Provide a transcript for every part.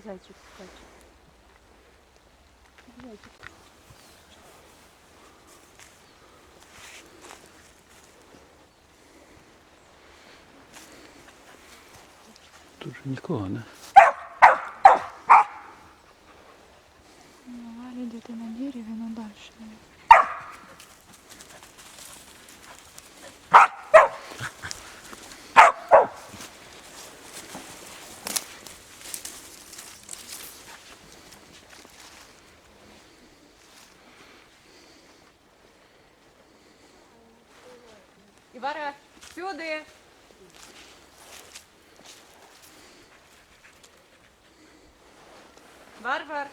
Як зайчик скаче. Як зайчик. Тут же нікого, не? Ну, а люди на дереві, ну далі. Івара, сюди. Варвар.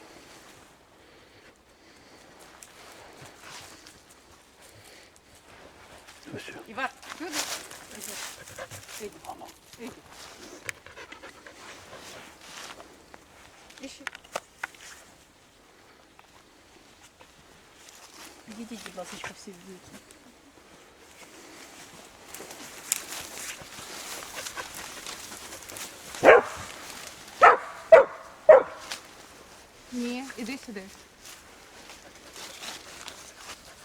Ось. о. Івар, сюди. Іди. Іди. Іще. Идите, будь ласка, всі вб'ються. сюди.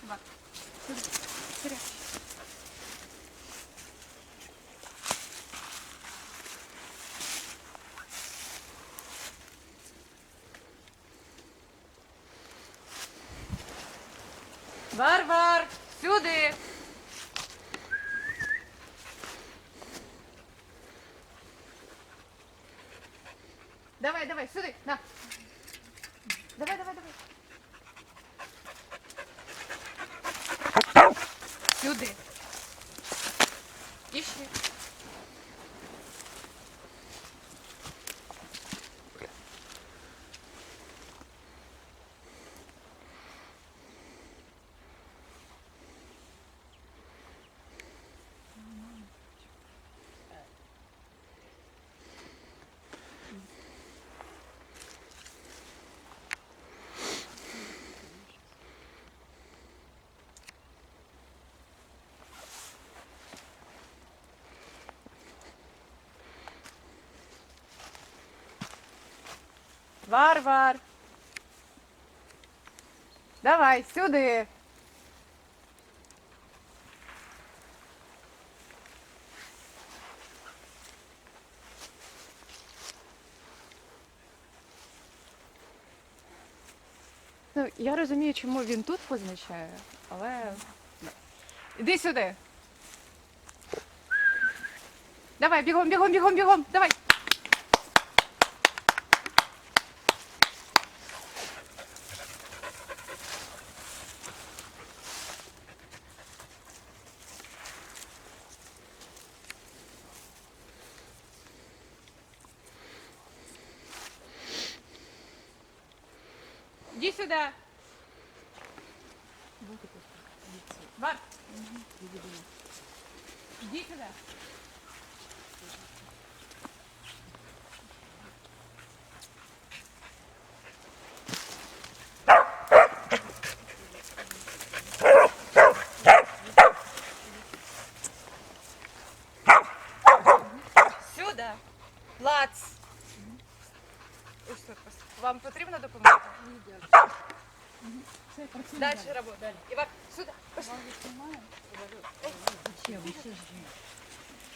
Івар, сюди. Сюди. Варвар, сюди. Давай, давай, сюди, на. Давай, давай, давай. Сюди. І ще. Варвар. Давай, сюди. Ну, я розумію, чому він тут позначає, але. Іди сюди. Давай, бігом, бігом, бігом, бігом. Давай. Иди сюда. Бар. Иди сюда. Дальше работа. Иван, сюда. Пошли.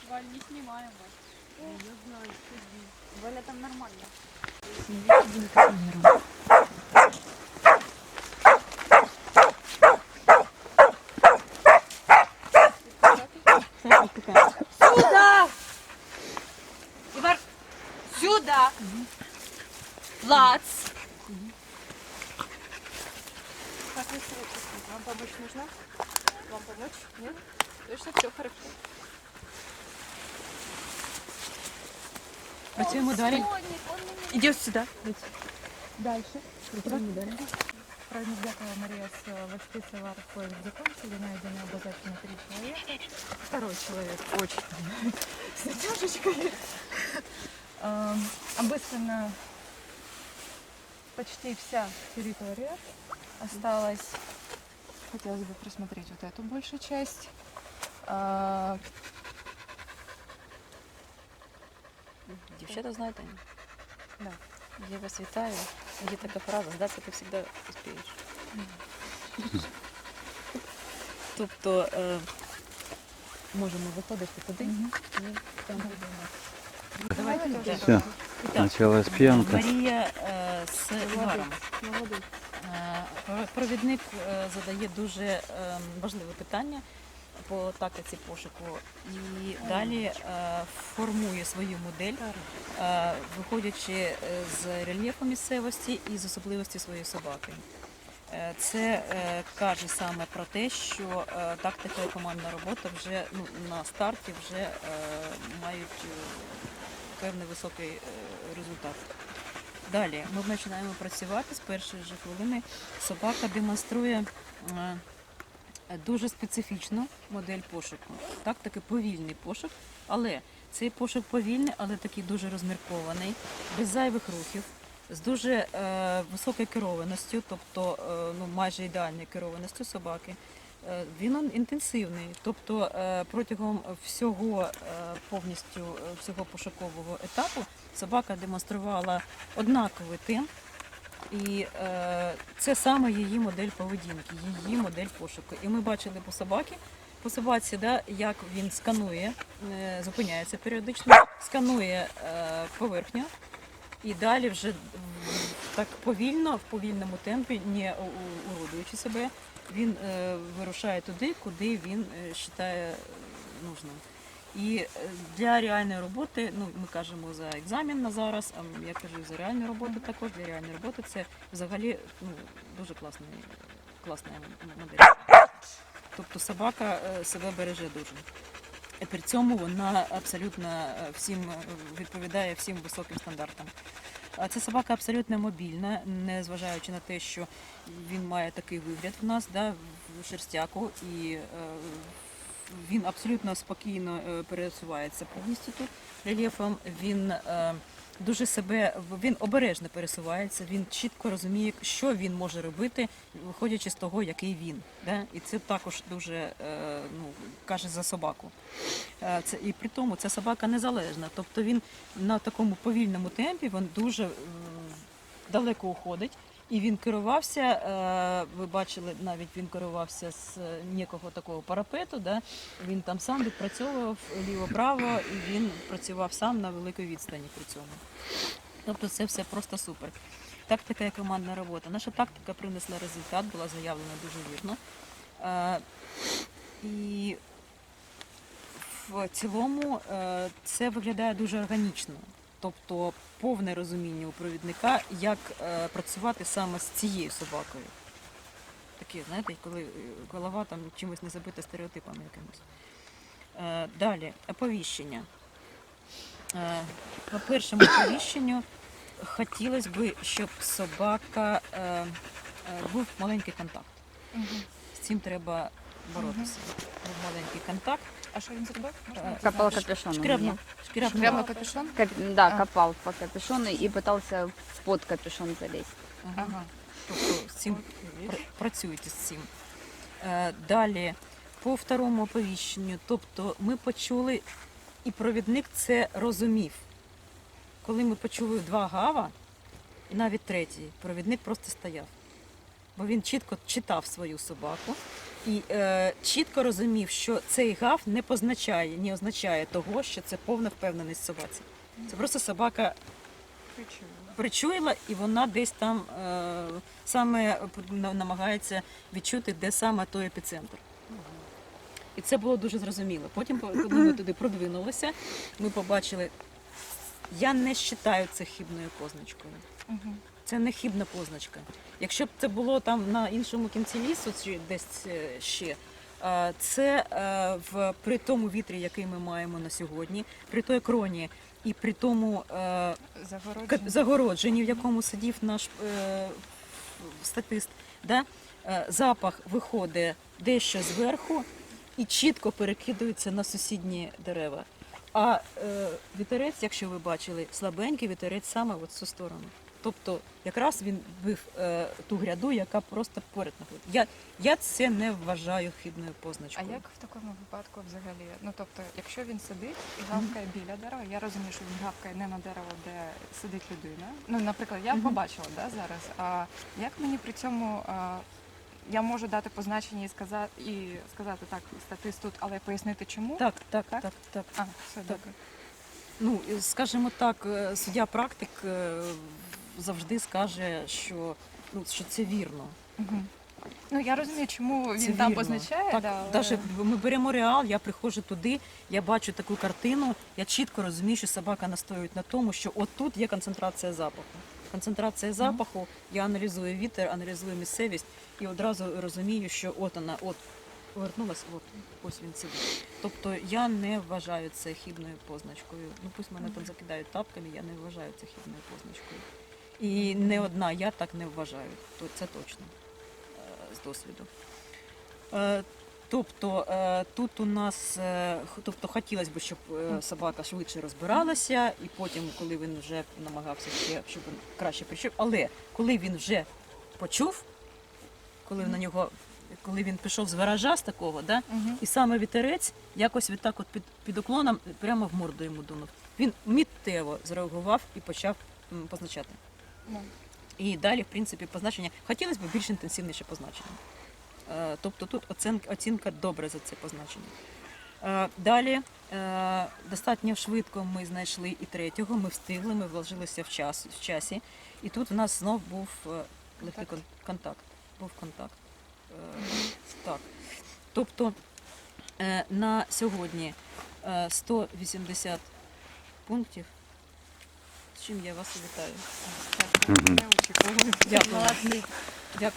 Валь, не снимаем вас. Я знаю, что Валя там нормально. Сюда! Ивар, сюда! Плац! Как Вам помощь нужна? Вам помочь? Нет? Точно все хорошо. Працюємо далі. Иди сюда. Дальше. Працюємо далі. Правильно дякую, Мария, с воспитывая Варфой закончили, найдено обязательно три человека. Второй человек очень с натяжечкой. Эм, Обыскана почти вся территория. Осталось, хотелось бы просмотреть вот эту большую часть. Дівчата знаєте? Да. Я вас вітаю. Є така фраза, здатися ти завжди успієш. Тобто е, можемо виходити туди і там будемо. Давайте почалась п'янка. Марія е, з Іваром. Про- Провідник е, задає дуже е, важливе питання по тактиці пошуку і далі е, формує свою модель, виходячи з рельєфу місцевості і з особливості своєї собаки. Це каже саме про те, що тактика і командна робота вже ну, на старті вже мають певний високий результат. Далі ми починаємо працювати з першої ж хвилини. Собака демонструє е, дуже специфічну модель пошуку. Так, таки повільний пошук, але цей пошук повільний, але такий дуже розміркований, без зайвих рухів, з дуже е, високою керованістю, тобто е, ну, майже ідеальною керованістю собаки. Е, Він інтенсивний, тобто е, протягом всього е, повністю всього пошукового етапу собака демонструвала однаковий темп, і це саме її модель поведінки, її модель пошуку. І ми бачили по собаці, по собаці, да, як він сканує, зупиняється періодично, сканує поверхню. І далі вже так повільно, в повільному темпі, не уродуючи себе, він е, вирушає туди, куди він е, вважає нужним. І е, для реальної роботи, ну ми кажемо за екзамен на зараз, а я кажу за реальну роботу також. Для реальної роботи це взагалі ну, дуже класний, класна модель. Тобто собака себе береже дуже. І при цьому вона абсолютно всім відповідає всім високим стандартам. А Ця собака абсолютно мобільна, незважаючи на те, що він має такий вигляд в нас, да, в шерстяку, і е, він абсолютно спокійно е, пересувається повністю тут рельєфом. Він е, дуже себе він обережно пересувається, він чітко розуміє, що він може робити, виходячи з того, який він. Да? І це також дуже е, ну, каже за собаку. Е, Це, і при тому ця собака незалежна. Тобто він на такому повільному темпі він дуже далеко уходить. І він керувався, е, ви бачили, навіть він керувався з е, ніякого такого парапету. Да? Він там сам відпрацьовував ліво-право, і він працював сам на великій відстані при цьому. Тобто це все просто супер. Тактика і командна робота. Наша тактика принесла результат, була заявлена дуже вірно. Е, І в цілому це виглядає дуже органічно. Тобто повне розуміння у провідника, як е, працювати саме з цією собакою. Таке, знаєте, коли е, голова там чимось не забита стереотипами якимось. Е, Далі, оповіщення. По першому оповіщенню хотілося б, щоб собака був маленький контакт. З цим треба боротися. Був маленький контакт. А що він зробив? Е. Копал капюшон. Шкрябнув. Шкрябнув. Капюшон? Кап- Да, А. копал по капюшону и пытался под капюшон залезть. Ага. Ага. Тобто з цим працюєте з цим. Е, Далі, по второму оповіщенню, тобто ми почули, і провідник це розумів. Коли ми почули два гава, і навіть третій, провідник просто стояв. Бо він чітко читав свою собаку і е, чітко розумів, що цей гав не позначає, не означає того, що це повна впевненість собаці. Це просто собака причуяла, і вона десь там е, саме намагається відчути, де саме той епіцентр. І це було дуже зрозуміло. Потім, коли ми туди продвинулися, ми побачили, я не вважаю це хибною позначкою. Це не хибна позначка. Якщо б це було там на іншому кінці лісу, чи десь е, ще, е, це е, в при тому вітрі, який ми маємо на сьогодні, при той кроні і при тому Загородження. загородженні, в якому сидів наш статист, да? запах виходить дещо зверху і чітко перекидується на сусідні дерева. А е, вітерець, якщо ви бачили, слабенький вітерець саме в цю сторону. Тобто, якраз він бив е, ту гряду, яка просто поряд знаходиться. Я, я це не вважаю хибною А як в такому випадку взагалі? Ну тобто, якщо він сидить і гавкає біля дерева, я розумію, що він гавкає не на дерево, де сидить людина. Ну, наприклад, я побачила да, зараз. А як мені при цьому а, я можу дати позначення і сказати і сказати так, статист тут, але пояснити чому? Так, так, Так? так, так. А, все добре. Ну, скажімо так, е, суддя практик е, завжди скаже, що, ну, що це вірно. Угу. Ну я розумію, чому він Це там вірно. позначає. Так, да, але... даже ми беремо реал, я приходжу туди, я бачу таку картину, я чітко розумію, що собака настоює на тому, що от тут є концентрація запаху. Концентрація запаху, я аналізую вітер, аналізую місцевість і одразу розумію, що от вона, от повернулася, от ось він сидить. Тобто я не вважаю це хібною позначкою. Ну пусть мене там закидають тапками, я не вважаю це хібною позначкою. І не одна я так не вважаю, то це точно е, з досвіду. Е, Тобто е, тут у нас, тобто хотілося б, щоб собака швидше розбиралася, і потім, коли він вже намагався ще, щоб він краще прийшов, але коли він вже почув, коли на нього, коли він пішов з гаража з такого, да, Мгм. і саме вітерець якось відтак от під, під уклоном прямо в морду йому дунув. Він миттєво зреагував і почав позначати. Ну, І далі, в принципі, позначення хотілося б більш інтенсивніше позначення. Е, Тобто тут оцінка, оцінка добре за це позначення. Е, Далі е, достатньо швидко ми знайшли і третього, ми встигли, ми вложилися в, час, в часі. І тут у нас знов був легкий кон- контакт. Був контакт. Так. Тобто на сьогодні е, 180 пунктів. Чим я вас вітаю. Дякую. Дякую.